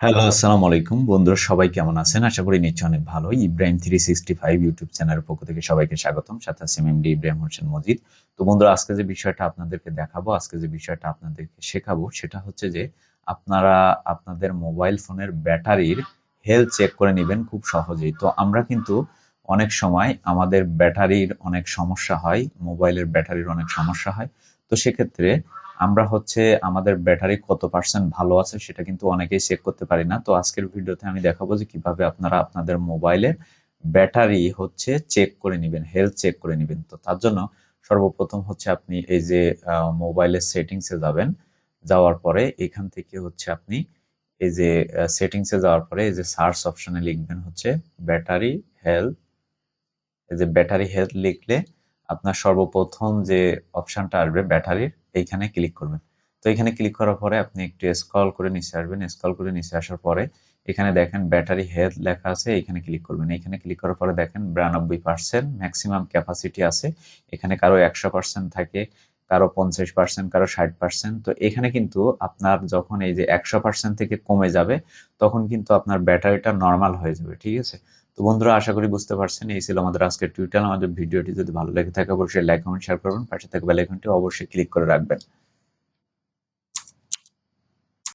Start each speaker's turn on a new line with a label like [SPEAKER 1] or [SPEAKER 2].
[SPEAKER 1] Hello আসসালামু আলাইকুম বন্ধুরা, সবাই কেমন আছেন? আশা করি নিশ্চয় অনেক ভালো। Ibrahim three sixty five YouTube চ্যানেলের পক্ষ থেকে সবাইকে স্বাগতম। সাথে আছি এমডি ইব্রাহিম হোসেন মজিদ। তো বন্ধুরা, আজকে যে বিষয়টা আপনাদেরকে দেখাবো, আজকে যে বিষয়টা আপনাদেরকে শেখাবো, সেটা হচ্ছে যে আপনারা আপনাদের মোবাইল ফোনের ব্যাটারির হেলথ চেক করে নেবেন খুব সহজেই। তো আমরা কিন্তু অনেক সময় আমাদের ব্যাটারির অনেক সমস্যা হয় মোবাইলের ব্যাটারির অনেক সমস্যা হয়। তো সেক্ষেত্রে আমরা হচ্ছে আমাদের ব্যাটারি কত পার্সেন্ট ভালো আছে সেটা কিন্তু অনেকেই চেক করতে পারি না। তো আজকের ভিডিওতে আমি দেখাবো যে কীভাবে আপনারা আপনাদের মোবাইলের ব্যাটারি হচ্ছে চেক করে নেবেন হেলথ চেক করে নেবেন। তো তার জন্য সর্বপ্রথম হচ্ছে আপনি এই যে মোবাইলের সেটিংসে যাবেন। যাওয়ার পরে এখান থেকে হচ্ছে আপনি এই যে সেটিংসে যাওয়ার পরে এই যে সার্চ অপশনে লিখবেন হচ্ছে ব্যাটারি হেলথ এই যে ব্যাটারি হেলথ লিখলে আপনার সর্বপ্রথম যে অপশানটা আসবে ব্যাটারির, এইখানে ক্লিক করবেন। তো এখানে ক্লিক করার পরে আপনি একটু স্ক্রল করে নিচে আসবেন। স্ক্রল করে নিচে আসার পরে এখানে দেখেন ব্যাটারি হেলথ লেখা আছে এখানে ক্লিক করবেন। এখানে ক্লিক করার পরে দেখেন বিরানব্বই পার্সেন্ট ম্যাক্সিমাম ক্যাপাসিটি আছে। এখানে কারও একশো পার্সেন্ট থাকে কারও পঞ্চাশ পার্সেন্ট কারও ষাট পার্সেন্ট তো এখানে কিন্তু আপনার যখন এই যে একশো পার্সেন্ট থেকে কমে যাবে, তখন কিন্তু আপনার ব্যাটারিটা নর্মাল হয়ে যাবে, ঠিক আছে? তো বন্ধুরা, আশা করি বুঝতে পারছেন। এই ছিল আমাদের আজকের টুইটার আমাদের ভিডিওটি যদি ভালো লেগে থাকে, অবশ্যই লাইক কমেন্ট শেয়ার করবেন। পাশে থাকবে বেল আইকনটি অবশ্যই ক্লিক করে রাখবেন।